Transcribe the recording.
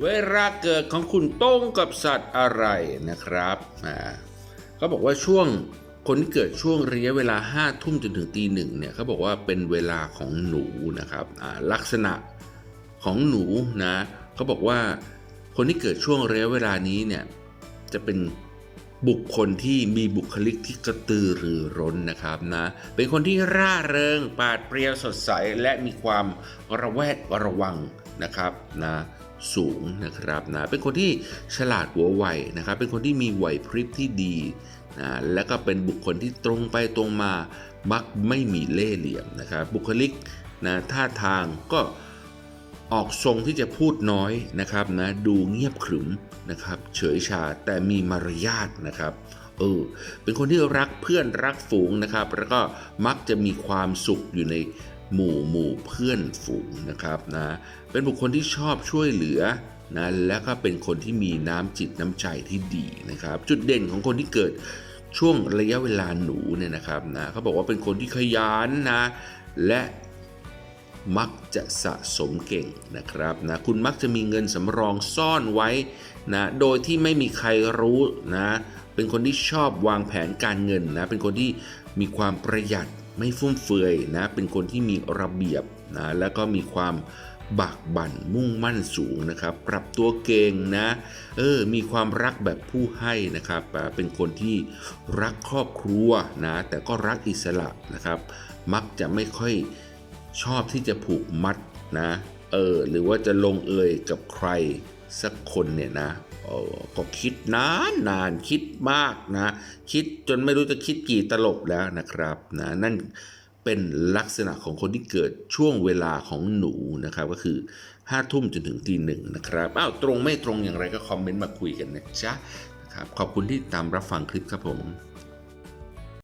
เวลาเกิดของคุณตรงกับสัตว์อะไรนะครับอ่าเขาบอกว่าช่วงคนที่เกิดช่วงระยะเวลา5้าทุ่มจนถึงตีหนึ่งเนี่ยเขาบอกว่าเป็นเวลาของหนูนะครับอ่าลักษณะของหนูนะเขาบอกว่าคนที่เกิดช่วงระยะเวลานี้เนี่ยจะเป็นบุคคลที่มีบุคลิกที่กระตือรือร้นนะครับนะเป็นคนที่ร่าเริงปาดเปรียวสดใสและมีความระแวดระวัง นะครับนะสูงนะครับนะเป็นคนที่ฉลาดหัวไวนะครับ เป็นคนที่มีไหวพริบที่ดีนะและก็เป็นบุคคลที่ตรงไปตรงมามักไม่มีเล่ห์เหลี่ยมนะครับ บุคลิกนะท่าทางก็ออกทรงที่จะพูดน้อยนะครับนะดูเงียบขรึมนะครับ เฉยชาแต่มีมารยาทนะครับ เออเป็นคนที่รักเพื่อนรักฝูงนะครับ แล้วก็มักจะมีความสุขอยู่ในหมู่หมู่เพื่อนฝูงนะครับนะเป็นบุคคลที่ชอบช่วยเหลือนะและก็เป็นคนที่มีน้ำจิตน้ำใจที่ดีนะครับ จุดเด่นของคนที่เกิดช่วงระยะเวลาหนูเนี่ยนะครับนะเขาบอกว่าเป็นคนที่ขยันนะและ มักจะสะสมเก่งนะครับนะคุณมักจะมีเงินสำรองซ่อนไว้นะโดยที่ไม่มีใครรู้นะเป็นคนที่ชอบวางแผนการเงินนะเป็นคนที่มีความประหยัดไม่ฟุ่มเฟือยนะเป็นคนที่มีระเบียบนะแล้วก็มีความบากบั่นมุ่งมั่นสูงนะครับ ปรับตัวเก่งนะเออมีความรักแบบผู้ให้นะครับเป็นคนที่รักครอบครัวนะแต่ก็รักอิสระนะครับ มักจะไม่ค่อย ชอบที่จะผูกมัดนะเออหรือว่าจะลงเอยกับใครสักคนเนี่ยนะออก็คิดนานนานคิดมากนะ คิดจนไม่รู้จะคิดกี่ตลบแล้วนะครับนะนั่นเป็นลักษณะของคนที่เกิดช่วงเวลาของหนูนะครับ ก็คือ5้าทุ่มจนถึงตีหนึ่งนะครับอ้าวตรงไม่ตรงอย่างไรก็คอมเมนต์มาคุยกันนะจ๊ะนะครับขอบคุณที่ตามรับฟังคลิปครับผม